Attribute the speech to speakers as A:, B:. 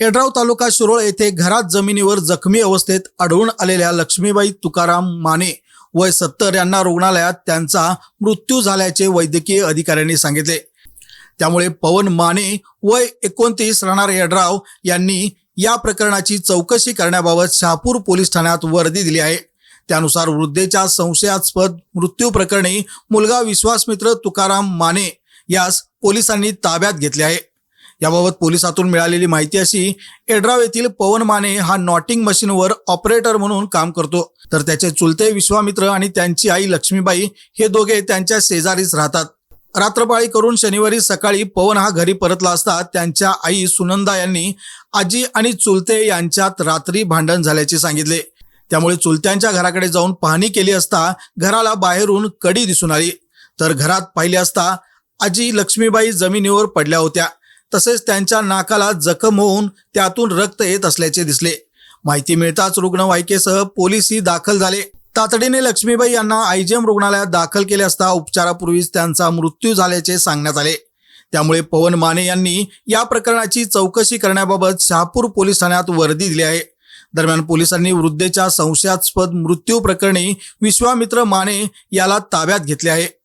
A: येड्राव तालुका शिरोळ येथे घरात जमिनीवर जखमी अवस्थेत आढळून आलेल्या लक्ष्मीबाई तुकाराम माने वय सत्तर यांना रुग्णालयात त्यांचा मृत्यू झाल्याचे वैद्यकीय अधिकाऱ्यांनी सांगितले. त्यामुळे पवन माने वय एकोणतीस राहणार येड्राव यांनी या प्रकरणाची चौकशी करण्याबाबत शहापूर पोलीस ठाण्यात वर्दी दिली आहे. त्यानुसार वृद्धेच्या संशयास्पद मृत्यू प्रकरणी मुलगा विश्वासमित्र तुकाराम माने यास पोलिसांनी ताब्यात घेतले आहे. याबाबत पोलिसातून मिळालेली माहिती अशी एड्राव येथील पवन माने हा नॉटिंग मशीनवर ऑपरेटर म्हणून काम करतो. तर त्याचे चुलते विश्वामित्र आणि त्यांची आई लक्ष्मीबाई हे दोघे त्यांच्या शेजारीच राहतात. रात्रपाळी करून शनिवारी सकाळी पवन हा घरी परतला असता त्यांच्या आई सुनंदा यांनी आजी आणि चुलते यांच्यात रात्री भांडण झाल्याचे सांगितले. त्यामुळे चुलत्यांच्या घराकडे जाऊन पाहणी केली असता घराला बाहेरून कडी दिसून आली. तर घरात पाहिले असता आजी लक्ष्मीबाई जमिनीवर पडल्या होत्या. तसेच त्यांच्या नाकाला जखम होऊन त्यातून रक्त येत असल्याचे दिसले. माहिती मिळताच रुग्णवाहिकेसह पोलीसही दाखल झाले. तातडीने लक्ष्मीबाई यांना आयजीएम रुग्णालयात दाखल केले असता उपचारापूर्वीच त्यांचा मृत्यू झाल्याचे सांगण्यात आले. त्यामुळे पवन माने यांनी या प्रकरणाची चौकशी करण्याबाबत शहापूर पोलीस ठाण्यात वर्दी दिली आहे. दरम्यान पोलिसांनी वृद्धेच्या संशयास्पद मृत्यू प्रकरणी विश्वामित्र माने याला ताब्यात घेतले आहे.